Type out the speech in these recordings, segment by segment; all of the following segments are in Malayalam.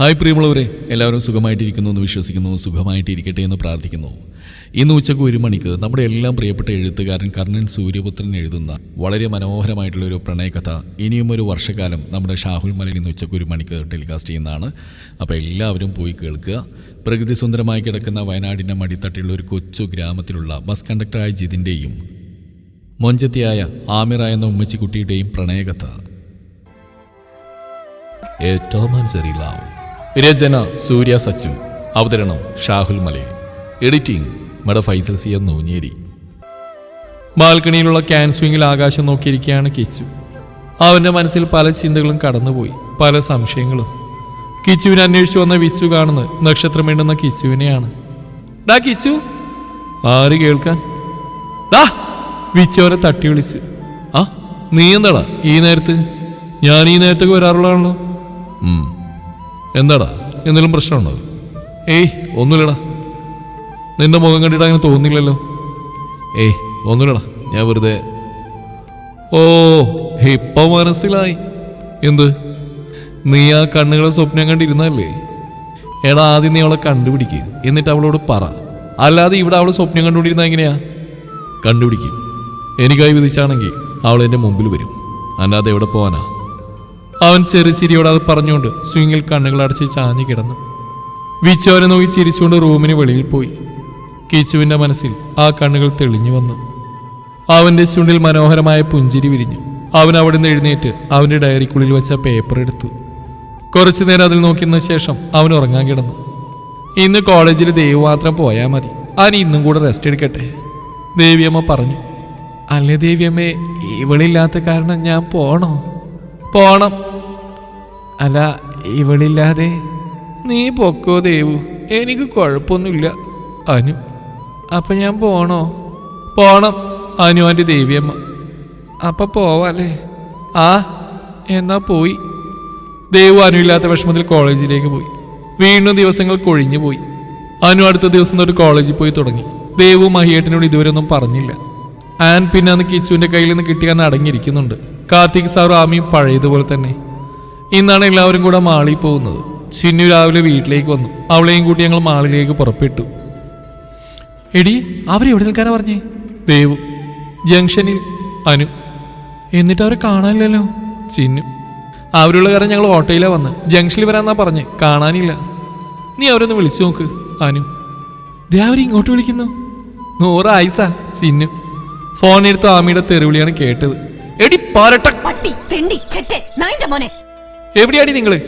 ഹായ് പ്രിയമുള്ളവരെ എല്ലാവരും സുഖമായിട്ടിരിക്കുന്നു എന്ന് വിശ്വസിക്കുന്നു സുഖമായിട്ടിരിക്കട്ടെ എന്ന് പ്രാർത്ഥിക്കുന്നു. ഇന്ന് ഉച്ചയ്ക്ക് ഒരു മണിക്ക് നമ്മുടെ എല്ലാം പ്രിയപ്പെട്ട എഴുത്തുകാരൻ കർണൻ സൂര്യപുത്രൻ എഴുതുന്ന വളരെ മനോഹരമായിട്ടുള്ള ഒരു പ്രണയകഥ ഇനിയും ഒരു വർഷക്കാലം നമ്മുടെ ഷാഹുൽ മലയിൽ ഇന്ന് ഉച്ചയ്ക്ക് ഒരു മണിക്ക് ടെലികാസ്റ്റ് ചെയ്യുന്നതാണ്. അപ്പോൾ എല്ലാവരും പോയി കേൾക്കുക. പ്രകൃതി സുന്ദരമായി കിടക്കുന്ന വയനാടിന്റെ മടിത്തട്ടിലുള്ള ഒരു കൊച്ചു ഗ്രാമത്തിലുള്ള ബസ് കണ്ടക്ടറായ ജിതിന്റെയും മൊഞ്ചത്തിയായ ആമിറ എന്ന ഉമ്മച്ചിക്കുട്ടിയുടെയും പ്രണയകഥ. ഏറ്റവും ലവ് രചന സൂര്യ സച്ചു. അവതരണം ഷാഹുൽ മലേ. എഡിറ്റിംഗ് മട ഫൈസൽ സി എം നൂഞ്ഞേരി. ബാൽക്കണിയിലുള്ള ക്യാൻ സ്വിങ്ങിൽ ആകാശം നോക്കിയിരിക്കുകയാണ് കിച്ചു. അവന്റെ മനസ്സിൽ പല ചിന്തകളും കടന്നുപോയി പല സംശയങ്ങളും. കിച്ചുവിനെ അന്വേഷിച്ചു വന്ന വിച്ചു കാണുന്നത് നക്ഷത്രം വേണ്ടുന്ന കിച്ചുവിനെയാണ്. ഡാ കിച്ചു ആര് കേൾക്കാൻ? ഡാ വിച്ചു അവനെ തട്ടി വിളിച്ചു. ആ നീ എന്താടാ ഈ നേരത്ത്? ഞാൻ ഈ നേരത്തേക്ക് വരാറുള്ളതാണല്ലോ. എന്താടാ? എന്തെങ്കിലും പ്രശ്നമുണ്ടോ? ഏയ് ഒന്നുമില്ലടാ. നിന്റെ മുഖം കണ്ടിട്ട് അങ്ങനെ തോന്നില്ലല്ലോ ഏയ് ഒന്നുമില്ലടാ. ഞാൻ വെറുതെ ഓ ഇപ്പൊ മനസ്സിലായി. എന്ത്? നീ ആ കണ്ണുകളെ സ്വപ്നം കണ്ടിരുന്നല്ലേ എടാ ആദ്യം നീ അവളെ കണ്ടുപിടിക്കുക എന്നിട്ട് അവളോട് പറ. അല്ലാതെ ഇവിടെ അവളെ സ്വപ്നം കണ്ടുപിടിക്കുന്ന എങ്ങനെയാ? കണ്ടുപിടിക്കും. എനിക്കായി വിധിച്ചാണെങ്കിൽ അവൾ എന്റെ മുമ്പിൽ വരും. അല്ലാതെ എവിടെ പോവാനാ? അവൻ ചെറു ചിരിയോട് അത് പറഞ്ഞുകൊണ്ട് സ്വിങ്ങിൽ കണ്ണുകൾ അടച്ച് ചാഞ്ഞു കിടന്നു. വിച്ചോരെ നോക്കി ചിരിച്ചുകൊണ്ട് റൂമിന് വെളിയിൽ പോയി. കീച്ചുവിന്റെ മനസ്സിൽ ആ കണ്ണുകൾ തെളിഞ്ഞു വന്നു. അവന്റെ ചുണ്ടിൽ മനോഹരമായ പുഞ്ചിരി വിരിഞ്ഞു. അവൻ അവിടെ നിന്ന് എഴുന്നേറ്റ് അവന്റെ ഡയറിക്കുള്ളിൽ വെച്ച പേപ്പർ എടുത്തു. കുറച്ചു നേരം അതിൽ നോക്കിയതിനു ശേഷം അവൻ ഉറങ്ങാൻ കിടന്നു. ഇന്ന് കോളേജിൽ ദേവ് മാത്രം പോയാൽ മതി. അവൻ ഇന്നും കൂടെ റെസ്റ്റ് എടുക്കട്ടെ. ദേവിയമ്മ പറഞ്ഞു. അല്ലേ ദേവിയമ്മേ ഇവളില്ലാത്ത കാരണം ഞാൻ പോണോ? പോണം. അല്ല ഇവളില്ലാതെ നീ പൊക്കോ ദേവു. എനിക്ക് കുഴപ്പമൊന്നുമില്ല. അനു അപ്പൊ ഞാൻ പോണോ? പോണം അനു എന്റെ ദേവിയമ്മ. അപ്പൊ പോവാല്ലേ? ആ എന്നാ പോയി. ദേവു അനുവില്ലാത്ത വിഷമത്തിൽ കോളേജിലേക്ക് പോയി. വീണ്ടും ദിവസങ്ങൾ കൊഴിഞ്ഞു പോയി. അനു അടുത്ത ദിവസം തൊട്ട് കോളേജിൽ പോയി തുടങ്ങി. ദേവു മഹിയേട്ടനോട് ഇതുവരെ ഒന്നും പറഞ്ഞില്ല. ആൻ പിന്നെ അന്ന് കിച്ചുവിന്റെ കയ്യിൽ നിന്ന് കിട്ടിയാന്ന് അടങ്ങിയിരിക്കുന്നുണ്ട്. കാർത്തിക് സാറും ആമിയും പഴയതുപോലെ തന്നെ. ഇന്നാണ് എല്ലാവരും കൂടെ മാളിൽ പോകുന്നത്. ചിന്നു രാവിലെ വീട്ടിലേക്ക് വന്നു. അവളെയും കൂട്ടി ഞങ്ങൾ മാളിലേക്ക് പുറപ്പെട്ടു. എടി അവരെവിടെ നിൽക്കാനാ പറഞ്ഞേ? ദേവു ജംഗ്ഷനിൽ അനു. എന്നിട്ട് അവരെ കാണാനില്ലല്ലോ? ചിന്നു. അവരുള്ള കാരണം ഞങ്ങൾ ഓട്ടോയിലാണ് വന്ന്. ജംഗ്ഷനിൽ വരാന്നാ പറഞ്ഞ്. കാണാനില്ല. നീ അവരൊന്ന് വിളിച്ചു നോക്ക് അനു. ദേ അവർ ഇങ്ങോട്ട് വിളിക്കുന്നു. നൂറ് ആയിസ ചിന്നു. ഫോൺ എടുത്ത് ആമിയുടെ തെരുവിളിയാണ് കേട്ടത്. എടി പാരട്ടി പട്ടി മോനെ. എവിടെയാടി നിങ്ങൾ?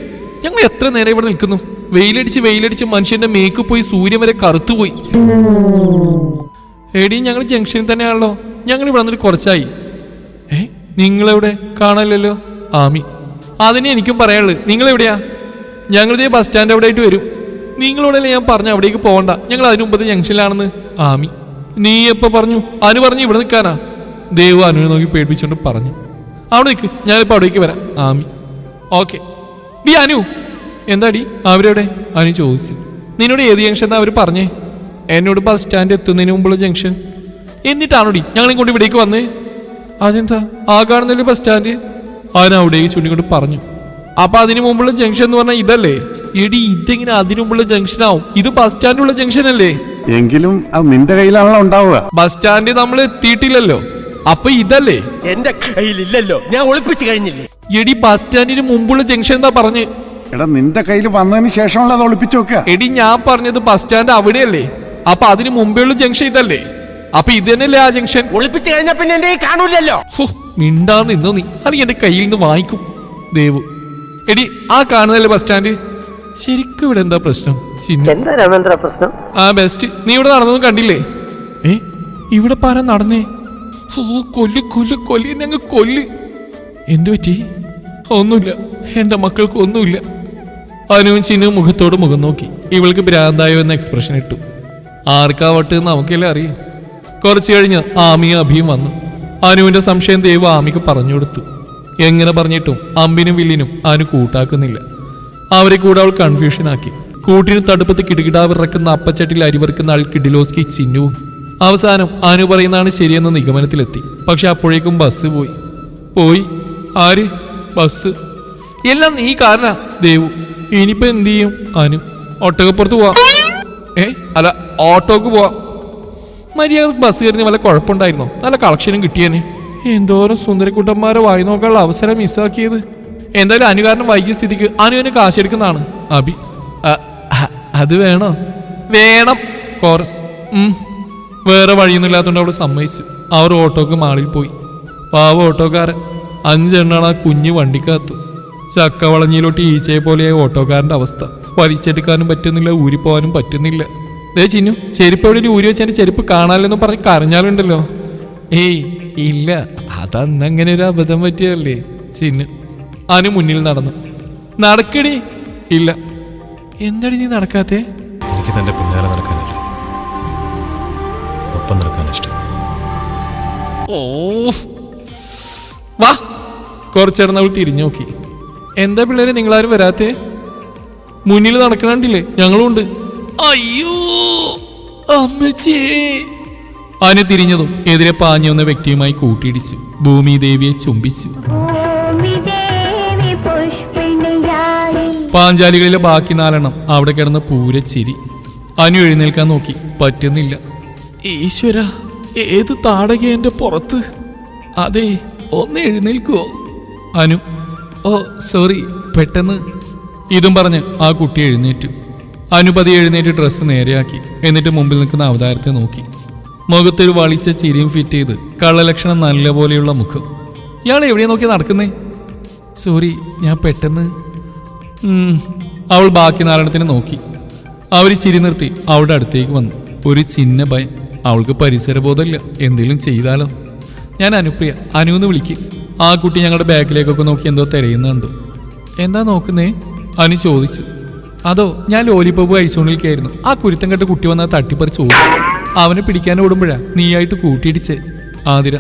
ഞങ്ങൾ എത്ര നേരം ഇവിടെ നിൽക്കുന്നു? വെയിലടിച്ച് വെയിലടിച്ച് മനുഷ്യന്റെ മേക്ക് പോയി സൂര്യൻ വരെ കറുത്തുപോയി എടി ഞങ്ങൾ ജംഗ്ഷനിൽ തന്നെയാണല്ലോ. ഞങ്ങൾ ഇവിടെ വന്നിട്ട് കുറച്ചായി. ഏ നിങ്ങളെവിടെ? കാണാനില്ലല്ലോ? ആമി. അതിനെ എനിക്കും പറയാനുള്ളു നിങ്ങൾ എവിടെയാ ഞങ്ങളിതേ ബസ് സ്റ്റാൻഡ് അവിടെ ആയിട്ട് വരും. നിങ്ങളോടല്ലേ ഞാൻ പറഞ്ഞു അവിടേക്ക് പോകണ്ട ഞങ്ങൾ അതിനു മുമ്പത്തെ ജംഗ്ഷനിലാണെന്ന്. ആമി. നീ എപ്പോ പറഞ്ഞു? അനു പറഞ്ഞു ഇവിടെ നിൽക്കാനാ. ദേവ് അനുവിനെ നോക്കി പേടിപ്പിച്ചുകൊണ്ട് പറഞ്ഞു. അവിടെ നിൽക്ക് ഞാനിപ്പോൾ അവിടേക്ക് വരാം. ആമി. ഓക്കെ. ഡി അനു എന്താടി അവരെവിടെ? അനു ചോദിച്ചു. നിന്നോട് ഏത് ജംഗ്ഷൻ എന്നാ അവർ പറഞ്ഞേ? എന്നോട് ബസ് സ്റ്റാൻഡ് എത്തുന്നതിന് മുമ്പുള്ള ജംഗ്ഷൻ. എന്നിട്ടാണോ ഡി ഞങ്ങളെ കൊണ്ട് ഇവിടേക്ക് വന്നേ? അതെന്താ? ആ കാണുന്നൊരു ബസ് സ്റ്റാൻഡ് അവൻ അവിടേക്ക് ചൂണ്ടിക്കൊണ്ട് പറഞ്ഞു. അപ്പൊ അതിന് മുമ്പുള്ള ജംഗ്ഷൻ എന്ന് പറഞ്ഞാൽ ഇതല്ലേ? എടി ഇതെങ്ങനെ അതിനു മുമ്പുള്ള ജംഗ്ഷൻ ആവും ഇത് ബസ് സ്റ്റാൻഡുള്ള ജംഗ്ഷൻ അല്ലേ എങ്കിലും അത് നിന്റെ കയ്യിലാണല്ലോ ഉണ്ടാവുക. ബസ് സ്റ്റാൻഡ് നമ്മൾ എത്തിയിട്ടില്ലല്ലോ അപ്പൊ ഇതല്ലേ? എന്റെ കയ്യിലില്ലല്ലോ. ഞാൻ ഒളിപ്പിച്ചു കഴിഞ്ഞില്ലേ? എടി ബസ് സ്റ്റാൻഡിന് മുമ്പുള്ള ജംഗ്ഷൻ എന്താ പറഞ്ഞ്? എടാ നിന്റെ കയ്യിൽ വന്നതിന് ശേഷമുള്ള അത് ഒളിപ്പിച്ചു വെക്കുക. എടി ഞാൻ പറഞ്ഞത് ബസ് സ്റ്റാൻഡ് അവിടെയല്ലേ? അപ്പൊ അതിന് മുമ്പേയുള്ള ജംഗ്ഷൻ ഇതല്ലേ? അപ്പൊ ഇത് തന്നെയല്ലേ ആ ജംഗ്ഷൻ ഒളിപ്പിച്ചു കഴിഞ്ഞാ പിന്നെ എന്റെ കാണൂലല്ലോ മിണ്ടാ നിന്നോ നീ? അല്ലെങ്കിൽ എന്റെ കയ്യിൽ നിന്ന് വാങ്ങിക്കും. ദേവു. എടി ആ കാണുന്നല്ലേ ബസ് സ്റ്റാൻഡ് ശരിക്കും ഇവിടെ എന്താ പ്രശ്നം? ചിന്നു എന്താ രാമേന്ദ്ര പ്രശ്നം? ആ ബെസ്റ്റ് നീ ഇവിടെ നടന്നതും കണ്ടില്ലേ? ഏ ഇവിടെ പാരാ നടന്നേ? ഓ കൊല്ല് കൊല്ല് കൊല്ല് ഞങ്ങൾ കൊല്ല്. എന്തു പറ്റി? ഒന്നുമില്ല. എന്റെ മക്കൾക്ക് ഒന്നുമില്ല. അനുവും ചിന്നും മുഖത്തോട് മുഖം നോക്കി. ഇവൾക്ക് ഭ്രാന്തായോ എന്ന എക്സ്പ്രഷൻ ഇട്ടു. ആർക്കാവട്ടെ എന്ന് നമുക്കല്ലേ അറിയാം. കുറച്ചു കഴിഞ്ഞ് ആമിയും അഭിയും വന്നു. അനുവിന്റെ സംശയം ദൈവം ആമിക്ക് പറഞ്ഞു കൊടുത്തു. എങ്ങനെ പറഞ്ഞിട്ടും അമ്പിനും വില്ലിനും അനു കൂട്ടാക്കുന്നില്ല. അവരെ കൂടെ അവൾ കൺഫ്യൂഷനാക്കി കൂട്ടിന് തടുപ്പത്ത് കിടുകിടാവിറക്കുന്ന അപ്പച്ചട്ടിൽ അരിവറുക്കുന്ന ആൾ കിഡിലോസ്കി ചിഹ്നവും അവസാനം അനു പറയുന്നതാണ് ശരിയെന്ന നിഗമനത്തിലെത്തി. പക്ഷെ അപ്പോഴേക്കും ബസ് പോയി. പോയി? ആര്? ബസ്. എല്ലാം നീ കാരണ ദേവു. ഇനിയിപ്പോ എന്ത് ചെയ്യും? അനു. ഒട്ടകപ്പുറത്ത് പോവാം. ഏ? അല്ല ഓട്ടോക്ക് പോവാം. മര്യാദയ്ക്ക് ബസ് കയറിന് വല്ല കുഴപ്പമുണ്ടായിരുന്നോ? നല്ല കളക്ഷനും കിട്ടിയേനെ. എന്തോരം സുന്ദരക്കുട്ടന്മാരെ വായി നോക്കാനുള്ള അവസരം മിസ്സാക്കിയത്. എന്തായാലും അനുകാരനും വൈകിയ സ്ഥിതിക്ക് അനുവിന് കാശെടുക്കുന്നതാണ്. അബി അത് വേണോ? വേണം കോറസ്. വേറെ വഴിയൊന്നുമില്ലാത്തതുകൊണ്ട് അവൾ സമ്മതിച്ചു. അവർ ഓട്ടോക്ക് മാളിൽ പോയി. പാവ ഓട്ടോക്കാരൻ. അഞ്ചെണ്ണാണ് ആ കുഞ്ഞ് വണ്ടിക്കകത്ത്. ചക്ക വളഞ്ഞിയിലോട്ട് ഈച്ചയെ പോലെയായ ഓട്ടോക്കാരന്റെ അവസ്ഥ. വലിച്ചെടുക്കാനും പറ്റുന്നില്ല ഊരിപ്പോവാനും പറ്റുന്നില്ല. ദേ ചിന്നു ചെരുപ്പ് എവിടെ ഊരി വെച്ചതിന്റെ ചെരുപ്പ് കാണാലെന്ന് പറഞ്ഞ് കരഞ്ഞാലുണ്ടല്ലോ. ഏയ് ഇല്ല. അതന്നങ്ങനെ ഒരു അബദ്ധം പറ്റിയല്ലേ ചിന്നു. അനു മുന്നിൽ നടന്നു. നടക്കടി. ഇല്ല. എന്താടി നീ നടക്കാത്തേ? എനിക്ക് തന്റെ പിന്നാലെ നടക്കാനില്ല ഒപ്പം നിൽക്കാൻ ഇഷ്ടം. വാ. കുറച്ചേർന്ന് അവൾ തിരിഞ്ഞു നോക്കി. എന്താ പിള്ളേരെ നിങ്ങളാരും വരാത്തേ? മുന്നിൽ നടക്കണണ്ടില്ലേ? ഞങ്ങളും ഉണ്ട്. അയ്യോ. അമ്മച്ചേ. അവനെ തിരിഞ്ഞതും എതിരെ പാഞ്ഞു വന്ന വ്യക്തിയുമായി കൂട്ടിയിടിച്ചു. ഭൂമി ദേവിയെ ചുംബിച്ചു. ഭൂമിദേവി പുഷ്പിണിയായി. പാഞ്ചാലികളിലെ ബാക്കി നാലെണ്ണം അവിടെ കിടന്ന പൂര ചിരി അനു എഴുന്നേൽക്കാൻ നോക്കി. പറ്റുന്നില്ല. ഈശ്വര ഏത് താടക എന്റെ പുറത്ത്? അതെ ഒന്ന് എഴുന്നേൽക്കുവോ അനു ഓ സോറി പെട്ടെന്ന്. ഇതും പറഞ്ഞ് ആ കുട്ടി എഴുന്നേറ്റു. അനുപതി എഴുന്നേറ്റ് ഡ്രസ്സ് നേരെയാക്കി. എന്നിട്ട് മുമ്പിൽ നിൽക്കുന്ന അവതാരത്തെ നോക്കി. മുഖത്തൊരു വളിച്ച ചിരിയും ഫിറ്റ് ചെയ്ത് കള്ളലക്ഷണം നല്ല പോലെയുള്ള മുഖം. ഇയാൾ എവിടെയാ നോക്കി നടക്കുന്നേ? സോറി ഞാൻ പെട്ടെന്ന്. അവൾ ബാക്കി നാരായണത്തിനെ നോക്കി. അവർ ചിരി നിർത്തി അവളുടെ അടുത്തേക്ക് വന്നു. ഒരു ചിന്ന ഭയം. അവൾക്ക് പരിസരബോധമില്ല എന്തെങ്കിലും ചെയ്താലോ? ഞാൻ അനുപ്രിയ അനു എന്ന് വിളിക്കും. ആ കുട്ടി ഞങ്ങളുടെ ബാഗിലേക്കൊക്കെ നോക്കി എന്തോ തിരയുന്നുണ്ട് എന്താ നോക്കുന്നേ? അനു ചോദിച്ചു. അതോ ഞാൻ ലോലിപ്പോപ്പ് കഴിച്ചുകൊണ്ടിരിക്കുകയായിരുന്നു. ആ കുരുത്തം കെട്ട കുട്ടി വന്നാൽ തട്ടിപ്പറിച്ച് ഓടി. അവനെ പിടിക്കാൻ ഓടുമ്പോഴാ നീയായിട്ട് കൂട്ടിയിടിച്ച്. ആതിര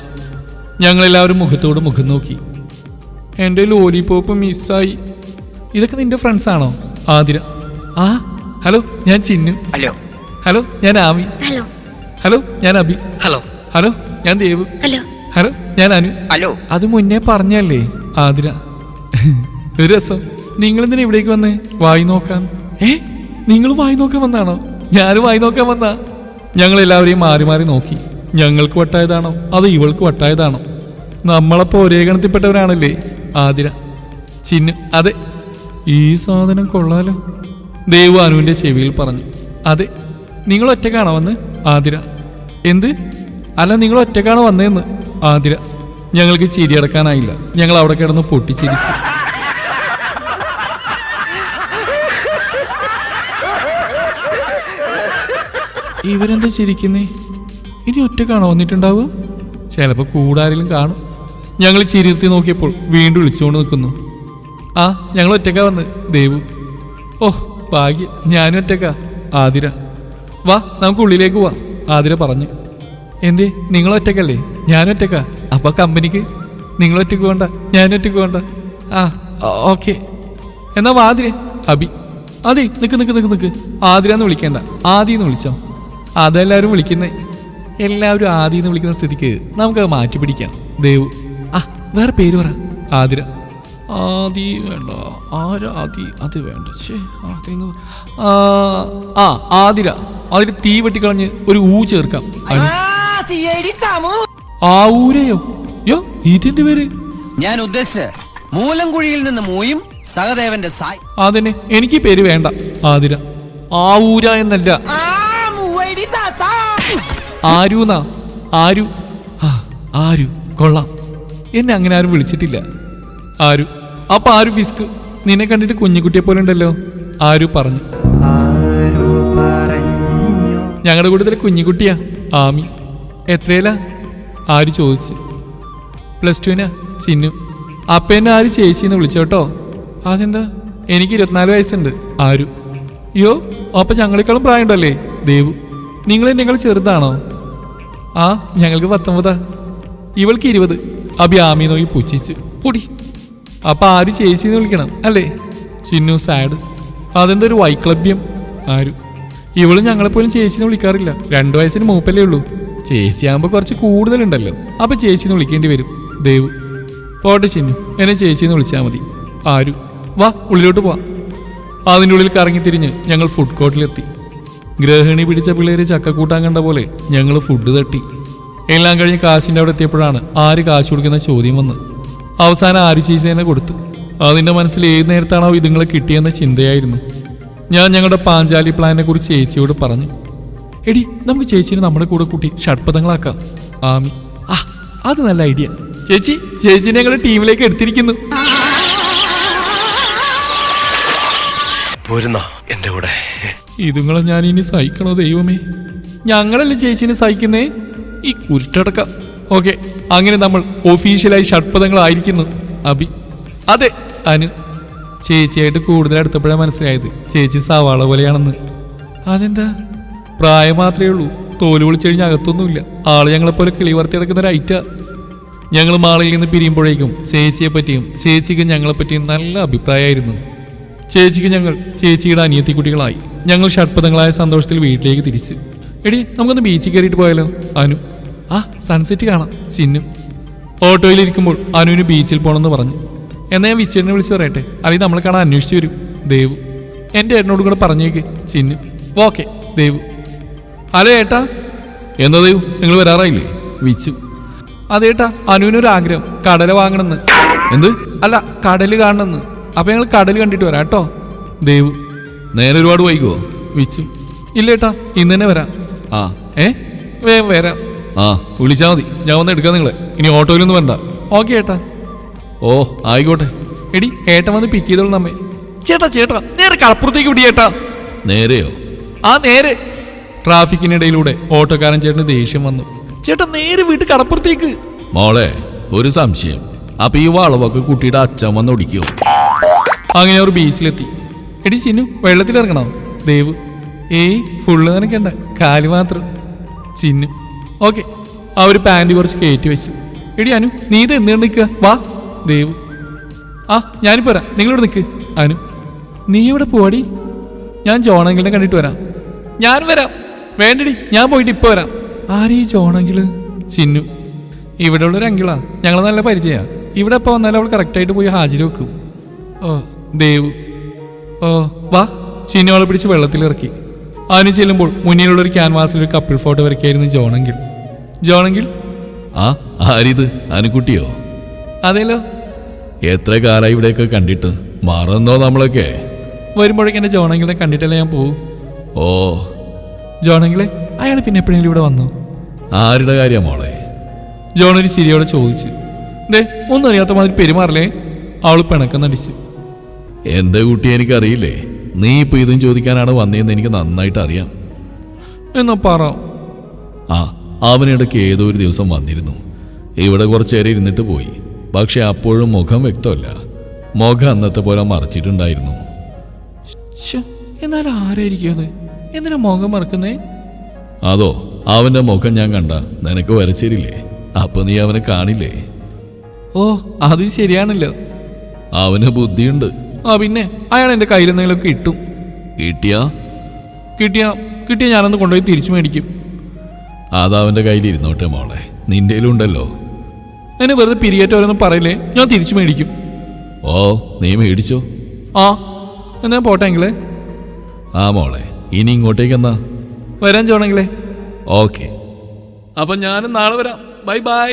ഞങ്ങളെല്ലാവരും മുഖത്തോട് മുഖം നോക്കി. എന്റെ ലോലിപോപ്പ് മിസ്സായി ഇതൊക്കെ നിന്റെ ഫ്രണ്ട്സ് ആണോ? ആതിര ആ ഹലോ ഞാൻ ചിന്നു. ഹലോ. ഹലോ ഞാൻ ആമി. ഹലോ. ഞാൻ അബി ഹലോ ഹലോ ഞാൻ ദേവ്. ഹലോ ഹലോ ഞാൻ അനു. ഹലോ അത് മുന്നേ പറഞ്ഞല്ലേ? ആതിര. ഒരു രസം. നിങ്ങൾ എന്തിനാ ഇവിടേക്ക് വന്നേ? വായി നോക്കാൻ. ഏ? നിങ്ങൾ വായി നോക്കാൻ വന്നാണോ? ഞാനും വായി നോക്കാൻ വന്നാ. ഞങ്ങൾ എല്ലാവരെയും മാറി മാറി നോക്കി. ഞങ്ങൾക്ക് വട്ടായതാണോ? അതോ ഇവൾക്ക് വട്ടായതാണോ? നമ്മളപ്പോ ഒരേ ഗണത്തിൽപ്പെട്ടവരാണല്ലേ? ആതിര. ചിന്നു. അതെ. ഈ സാധനം കൊള്ളാലോ. ദേവു അനുവിന്റെ ചെവിയിൽ പറഞ്ഞു. അതെ. നിങ്ങൾ ഒറ്റക്കാണോ വന്ന്? ആതിര. എന്ത്? അല്ല നിങ്ങൾ ഒറ്റക്കാണ് വന്നതെന്ന്? ആതിര ഞങ്ങൾക്ക് ചിരിയടക്കാനായില്ല ഞങ്ങൾ അവിടെ കിടന്ന് പൊട്ടിച്ചിരിച്ചു. ഇവരെന്താ ചിരിക്കുന്നേ? ഇനി ഒറ്റക്കാണോ വന്നിട്ടുണ്ടാവുക? ചിലപ്പോൾ കൂടാരെങ്കിലും കാണും. ഞങ്ങൾ ചിരിർത്തി നോക്കിയപ്പോൾ വീണ്ടും വിളിച്ചുകൊണ്ട് നിൽക്കുന്നു. ആ ഞങ്ങൾ ഒറ്റക്കാ വന്ന്. ദേവു. ഓഹ് ഭാഗ്യ. ഞാനും ഒറ്റക്കാ ആതിര. വാ നമുക്ക് ഉള്ളിലേക്ക് പോവാം. ആതിര പറഞ്ഞു. എന്തേ? നിങ്ങൾ ഒറ്റക്കല്ലേ ഞാൻ ഒറ്റക്കാ അപ്പൊ കമ്പനിക്ക്? നിങ്ങളൊറ്റക്ക് വേണ്ട ഞാനൊറ്റക്ക് വേണ്ട. ആ ഓക്കെ. എന്നാ ആതിര. അബി. അതെ നിക്ക് നിക്ക് നിക്ക് നിക്ക്. ആതിരാന്ന് വിളിക്കണ്ട. ആദിന്ന് വിളിച്ചോ. അതെല്ലാവരും വിളിക്കുന്നേ. എല്ലാവരും ആദിന്ന് വിളിക്കുന്ന സ്ഥിതിക്ക് നമുക്കത് മാറ്റി പിടിക്കാം. ദേവു. ആ വേറെ പേര് പറ. ആതിര. ആദി വേണ്ട. ആരാദി അത് വേണ്ട. ആ, ആ അതിൽ തീ വെട്ടിക്കളഞ്ഞ് ഒരു ഊ ചേർക്കാം. ആ ഊരയോ? യോ ഇതിന്റെ പേര്? ഞാൻ ഉദ്ദേശിച്ച മൂലംകുഴിയിൽ നിന്ന് മൂയും സഹദേവന്റെ സായ്. അതിന് എനിക്ക് പേര് വേണ്ട ആതിര. ആ ഊര എന്നല്ല. ആരുന്നാ ആരു ആരു. കൊള്ളാം. എന്നെ അങ്ങനെ ആരും വിളിച്ചിട്ടില്ല. ആരു. അപ്പൊ ആരു ഫിസ്ക്? നിന്നെ കണ്ടിട്ട് കുഞ്ഞിക്കുട്ടിയെ പോലെ ഉണ്ടല്ലോ. ആരു പറഞ്ഞു. ഞങ്ങളുടെ കൂട്ടത്തിലെ കുഞ്ഞിക്കുട്ടിയാ. ആമി. എത്രയിലാ ആര് ചോദിച്ചു. പ്ലസ് ടുവിനാ? ചിന്നു. അപ്പേനെ എന്നെ ആര് ചേച്ചിന്ന് വിളിച്ചോട്ടോ അതെന്താ? എനിക്ക് ഇരുപത്തിനാല് വയസ്സുണ്ട്. ആരു? അയ്യോ അപ്പൊ ഞങ്ങളെക്കാളും പ്രായമുണ്ടല്ലേ? ദേവു. നിങ്ങൾ എന്നെക്കാൾ ചെറുതാണോ? ആ ഞങ്ങൾക്ക് പത്തൊമ്പതാ. ഇവൾക്ക് ഇരുപത്. അബി ആമി നോക്കി പുച്ഛിച്ചു. പൊടി. അപ്പൊ ആര് ചേച്ചിന്ന് വിളിക്കണം അല്ലേ? ചിന്നു സാഡ്. അതെന്തൊരു വൈക്ലഭ്യം. ആരു? ഇവൾ ഞങ്ങളെപ്പോലും ചേച്ചിനെ വിളിക്കാറില്ല. രണ്ടു വയസ്സിന് മൂപ്പല്ലേ ഉള്ളൂ. ചേച്ചിയാകുമ്പോ കുറച്ച് കൂടുതലുണ്ടല്ലോ. അപ്പൊ ചേച്ചിന്ന് വിളിക്കേണ്ടി വരും. ദേവ്. പോട്ടെ ചിന്നു. എന്നെ ചേച്ചിന്ന് വിളിച്ചാൽ മതി. ആരു. വാ ഉള്ളിലോട്ട് പോവാം. അതിന്റെ ഉള്ളിൽ കറങ്ങി തിരിഞ്ഞ് ഞങ്ങൾ ഫുഡ് കോർട്ടിലെത്തി ഗ്രഹിണി പിടിച്ച പിള്ളേര് ചക്കക്കൂട്ടാൻ കണ്ട പോലെ ഞങ്ങൾ ഫുഡ് തട്ടി. എല്ലാം കഴിഞ്ഞ് കാശിന്റെ അവിടെ എത്തിയപ്പോഴാണ് ആര് കാശ് കൊടുക്കുന്ന ചോദ്യം വന്ന്. അവസാനം ആര് ചീസേനെ കൊടുത്തു. അതിന്റെ മനസ്സിൽ ഏത് നേരത്താണോ ഇതുങ്ങളെ കിട്ടിയെന്ന ചിന്തയായിരുന്നു. ഞാൻ ഞങ്ങളുടെ പാഞ്ചാലി പ്ലാനിനെ കുറിച്ച് ചേച്ചിയോട് പറഞ്ഞു. എടി നമുക്ക് ചേച്ചിനെ നമ്മുടെ കൂടെ കൂട്ടി ഷഡ്പഥങ്ങളാക്കാം ആമി. ആ അത് നല്ല ഐഡിയ. ചേച്ചി ചേച്ചിനെ ഞങ്ങളുടെ ടീമിലേക്ക് എടുത്തിരിക്കുന്നു. എന്റെ കൂടെ. ഇതുങ്ങളെ ഞാൻ ഇനി സഹിക്കണോ ദൈവമേ? ഞങ്ങളല്ലേ ചേച്ചിനെ സഹിക്കുന്നേ? ഈ കുരുട്ടടക്കം. ഓക്കെ അങ്ങനെ നമ്മൾ ഒഫീഷ്യലായി ഷഡ്പഥങ്ങളായിരിക്കുന്നു അബി. അതെ അനു. ചേച്ചിയായിട്ട് കൂടുതൽ അടുത്തപ്പോഴാണ് മനസ്സിലായത്. ചേച്ചി സവാള പോലെയാണെന്ന്. അതെന്താ? പ്രായം മാത്രമേ ഉള്ളൂ. തോൽ വിളിച്ചുകഴിഞ്ഞ അകത്തൊന്നുമില്ല. ആൾ ഞങ്ങളെപ്പോലെ കിളി വർത്തി കിടക്കുന്ന ഒരു ഞങ്ങൾ മാളയിൽ നിന്ന് പിരിയുമ്പോഴേക്കും ചേച്ചിയെ പറ്റിയും ചേച്ചിക്ക് ഞങ്ങളെ പറ്റിയും നല്ല അഭിപ്രായമായിരുന്നു. ചേച്ചിക്ക് ഞങ്ങൾ ചേച്ചിയുടെ അനിയത്തി കുട്ടികളായി ഞങ്ങൾ ഷഡ്പഥങ്ങളായ സന്തോഷത്തിൽ വീട്ടിലേക്ക് തിരിച്ചു. എടി നമുക്കൊന്ന് ബീച്ചിൽ കയറിയിട്ട് പോയാലോ? അനു. ആ സൺസെറ്റ് കാണാം. ചിന്നു. ഓട്ടോയിൽ ഇരിക്കുമ്പോൾ അനുവിന് ബീച്ചിൽ പോകണമെന്ന് പറഞ്ഞു. എന്നാ ഞാൻ വിശ്വനെ വിളിച്ച് പറയട്ടെ? അല്ലെങ്കിൽ നമ്മൾ കാണാൻ അന്വേഷിച്ചു വരും. ദേവു. എന്റെ ഏട്ടനോട് കൂടെ പറഞ്ഞേക്ക് ചിന്നു. ഓക്കെ ദേവു. ഹലോ ഏട്ടാ. എന്താ ദേവു? നിങ്ങൾ വരാറായില്ലേ? വിച്ചു. അതേട്ടാ അനുവിനൊരു ആഗ്രഹം. കടല വാങ്ങണമെന്ന്. എന്ത്? അല്ല കടൽ കാണണമെന്ന്. അപ്പം ഞങ്ങൾ കടൽ കണ്ടിട്ട് വരാം കേട്ടോ? ദേവ്. നേരെ ഒരുപാട് വൈകുമോ വിച്ചു. ഇല്ല ഏട്ടാ. ഇന്ന് തന്നെ വരാം. ആ. ഏ? വേഗം വരാം. ആ വിളിച്ചാൽ മതി. ഞാൻ വന്ന് എടുക്കാം നിങ്ങളെ. ഇനി ഓട്ടോയിലൊന്നും വേണ്ട ഓക്കെ ഏട്ടാ. ഓ ആയിക്കോട്ടെ. എടി ഏട്ടൻ വന്ന് പിക്ക് ചെയ്തോളൂ നമ്മെ. ചേട്ടാ ചേട്ടാ നേരെ കളപ്പുറത്തേക്ക് വിടി ചേട്ടാ. നേരെയോ? ആ നേരെ. ട്രാഫിക്കിനിടയിലൂടെ ഓട്ടോക്കാരൻ ചേട്ടന് ദേഷ്യം വന്നു. ചേട്ടാ നേരെ വീട്ടിൽ കടപ്പുറത്തേക്ക്. മോളെ ഒരു സംശയം. അപ്പൊ ഈ വളവൊക്കെ കുട്ടിയുടെ അച്ഛൻ വന്ന് ഒടിക്കോ? അങ്ങനെ അവർ ബീച്ചിലെത്തി. എടി ചിന്നു വെള്ളത്തിലിറങ്ങണോ ദേവ് ഏയ് ഫുള്ള് നനക്കണ്ട കാലി മാത്രം. ചിന്നു ഓക്കെ. അവർ പാന്റ് കുറച്ച് കയറ്റി വെച്ചു. എടി അനു നീ ഇത് എന്ത് നിൽക്കുക വാ. ദേവ്. ആ ഞാനിപ്പോ വരാം. നിങ്ങളിവിടെ നിൽക്ക് അനു നീ ഇവിടെ പോവാടി ഞാൻ ജോണങ്കിളിനെ കണ്ടിട്ട് വരാം. ഞാൻ വരാം. വേണ്ടടി ഞാൻ പോയിട്ട് ഇപ്പൊ വരാം. ആരീ ജോണങ്കിൾ? ചിന്നു. ഇവിടെ ഉള്ളൊരു അങ്കിളാ. ഞങ്ങൾ നല്ല പരിചയമാണ് ഇവിടെ ഇപ്പൊ വന്നാലും അവൾ കറക്റ്റായിട്ട് പോയി ഹാജർ വെക്കും. ഓ ദേവു. ഓ വാ. ചിന്നു അവളെ പിടിച്ച് വെള്ളത്തിലിറക്കി അതിന് ചെല്ലുമ്പോൾ മുന്നിലുള്ള ഒരു ക്യാൻവാസിൽ ഒരു കപ്പിൾ ഫോട്ടോ വരയ്ക്കായിരുന്നു ജോണങ്കിൾ. ജോണങ്കിൾ? ആ ആരിത്? അനുക്കുട്ടിയോ അതേലോ. എത്ര കാലമായി ഇവിടെയൊക്കെ കണ്ടിട്ട്? മറന്നോ നമ്മളൊക്കെ? വരുമ്പോഴേക്കും എന്റെ ജോണെങ്കിലെ കണ്ടിട്ടല്ലേ ഞാൻ പോവും? ഓ. ജോണെങ്കിലെ അയാൾ പിന്നെ എപ്പോഴെങ്കിലും ഇവിടെ വന്നു? ആരുടെ കാര്യം മോളെ? ജോണൊരു ചിരിയോടെ ചോദിച്ചു. ദേ ഒന്നും അറിയാത്ത മാതിരി പെരുമാറില്ലേ? അവൾ പിണക്കുന്നടിച്ചു എന്റെ കുട്ടി എനിക്കറിയില്ലേ? നീ ഇപ്പൊ ഇതും ചോദിക്കാനാണ് വന്നതെന്ന് എനിക്ക് നന്നായിട്ട് അറിയാം. എന്നാ പറ. ആ അവനിടയ്ക്ക് ഏതോ ഒരു ദിവസം വന്നിരുന്നു. ഇവിടെ കുറച്ചേരെ ഇരുന്നിട്ട് പോയി. പക്ഷെ അപ്പോഴും മുഖം വ്യക്തമല്ല. മുഖം അന്നത്തെ പോലെ മറച്ചിട്ടുണ്ടായിരുന്നു. എന്നാൽ ആരായിരിക്കും അത്? എന്തിനാ മുഖം മറക്കുന്നേ? അതോ അവന്റെ മുഖം ഞാൻ കണ്ട. നിനക്ക് വരച്ചിരില്ലേ? അപ്പൊ നീ അവനെ കാണില്ലേ? ഓ അത് ശരിയാണല്ലോ. അവന് ബുദ്ധിയുണ്ട്. ആ പിന്നെ അയാൾ എന്റെ കയ്യിൽ എന്തെങ്കിലുമൊക്കെ ഇട്ടു. കിട്ടിയാ? കിട്ടിയ കിട്ടിയ ഞാനൊന്ന് കൊണ്ടുപോയി തിരിച്ചു മേടിക്കും. അത് അവന്റെ കയ്യിൽ ഇരുന്നോട്ടെ മോളെ. നിന്റെ ഉണ്ടല്ലോ എന്നെ വെറുതെ പിരിയേറ്റവരൊന്നും പറയില്ലേ? ഞാൻ തിരിച്ചു മേടിക്കും. ഓ നീ മേടിച്ചോ? ആ എന്നാ പോട്ടെങ്കിലെ ആ മോളെ ഇനി ഇങ്ങോട്ടേക്ക് എന്നാ? വരാൻ ചോണെങ്കിലേ ഓക്കെ. അപ്പൊ ഞാനും നാളെ വരാം. Bye bye.